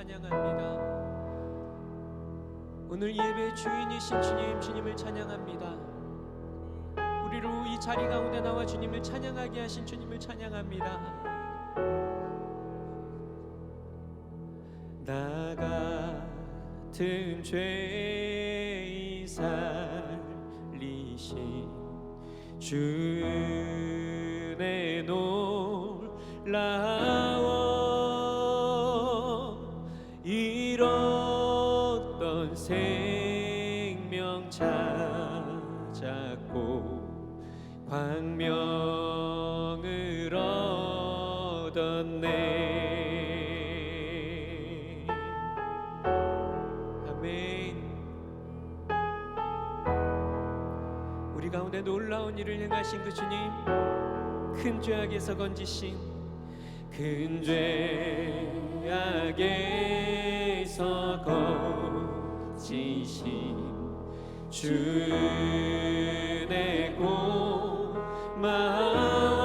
찬양합니다. 오늘 예배 주인이신 주님, 주님을 찬양합니다. 우리로 이 자리 가운데 나와 주님을 찬양하게 하신 주님을 찬양합니다. 나 같은 죄인 살리신 주의 놀라워 잃었던 생명 찾았고 광명을 얻었네. 아멘. 우리 가운데 놀라운 일을 행하신 그 주님 큰 죄악에서 건지신 큰 죄악에서 건지신 주내 고마워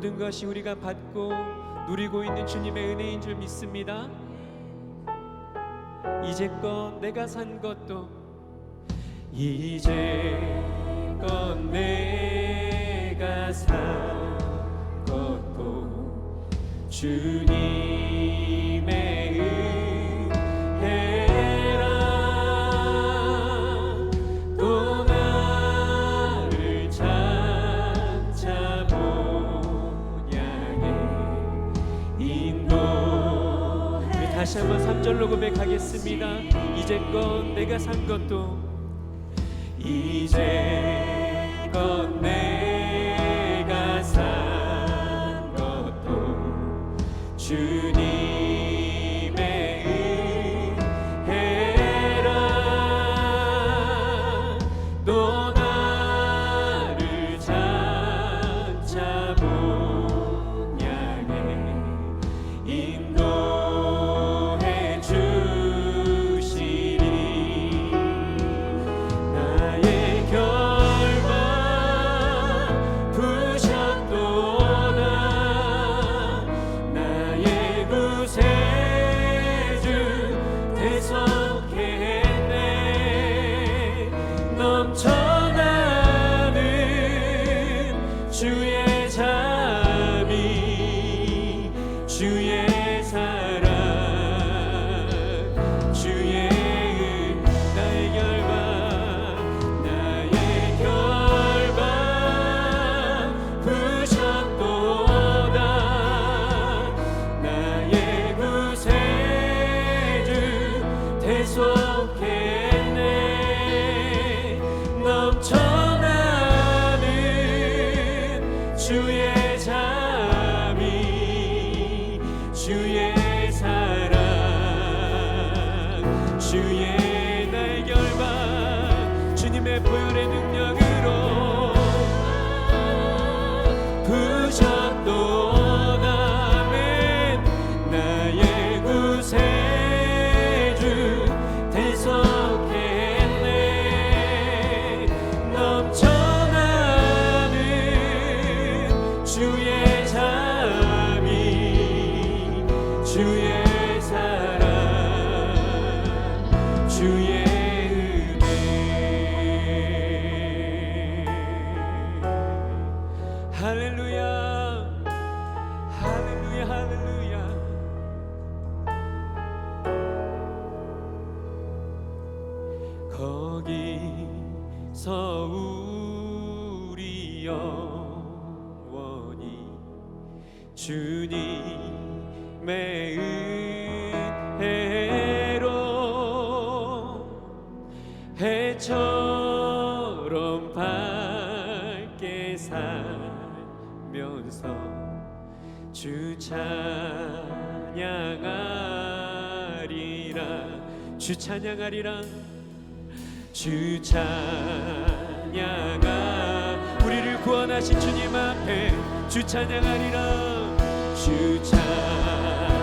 모든 것이 우리가 받고 누리고 있는 주님의 은혜인 줄 믿습니다. 이제껏 내가 산 것도 이제껏 내가 산 것도 주님 다시 한번 3절로 고백하겠습니다. 이제껏 내가 산 것도 이제껏 내가 산 것도 주님 주의 자비 주의 사랑 주의 나의 결방 주님의 보혈의 능력으 할렐루야. 할렐루야 할렐루야. 거기서 우리 영원히 주님의 은혜로 해처 살면서 주 찬양하리라. 주 찬양하리라. 주 찬양하. 우리를 구원하신 주님 앞에 주 찬양하리라. 주 찬양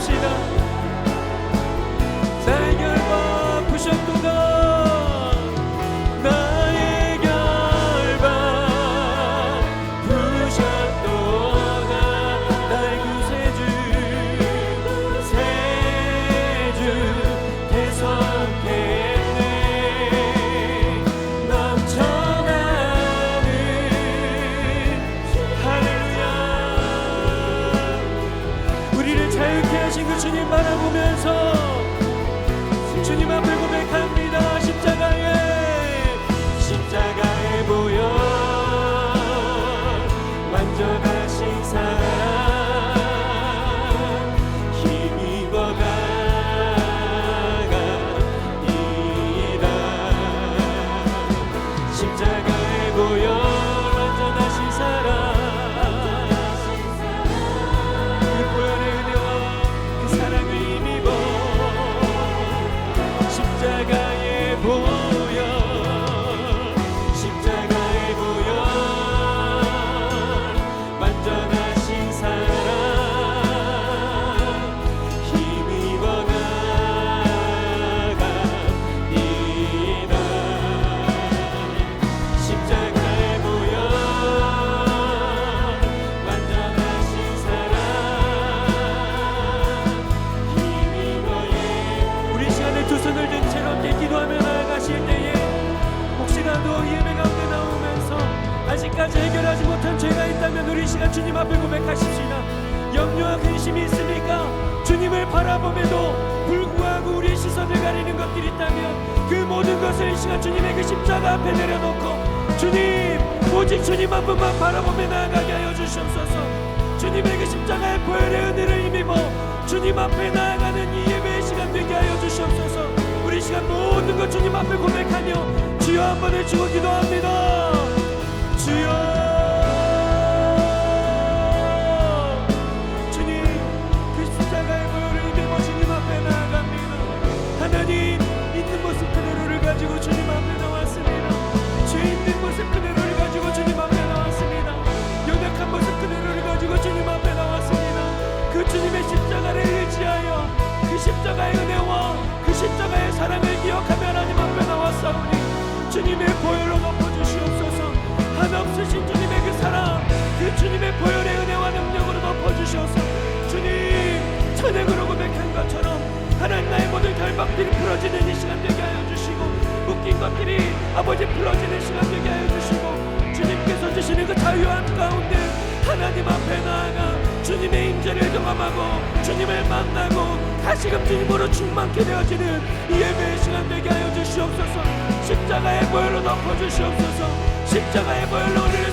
찬양합시다. 결방 부셨도다 바라보면서 아직까지 해결하지 못한 죄가 있다면 우리 시간 주님 앞에 고백하십시다. 염려와 근심이 있습니까? 주님을 바라봄에도 불구하고 우리의 시선을 가리는 것들이 있다면 그 모든 것을 이 시간 주님의 그 십자가 앞에 내려놓고 주님 오직 주님 한 분만 바라보며 나아가게 하여 주시옵소서. 주님의 그 십자가의 보혈의 은혜를 힘입어 주님 앞에 나아가는 이 예배의 시간 되게 하여 주시옵소서. 우리 시간 모든 것 주님 앞에 고백하며 주여 한 번을 주고 기도합니다 그그 십자가의 그 십자가의 사랑을 기억하며 하나님 앞에 나왔사오니 주님의 보혈로 덮어주시옵소서 한없으신 주님의 그 사랑 그 주님의 보혈의 은혜와 능력으로 덮어주시옵소서 주님 찬양으로 고백한 것처럼 하나님 나의 모든 결박들이 풀어지는 이 시간 되게 하여 주시고 묶인 것들이 아버지 풀어지는 시간 되게 하여 주시고 주님께서 주시는 그 자유함 가운데 하나님 앞에 나아가 주님의 경험하고 주님을 만나고 다시금 주님으로 충만케 되어지는 이 예배의 시간 되게 하여 주시옵소서. 십자가의 보혈로 덮어주시옵소서 십자가의 보혈로 우리를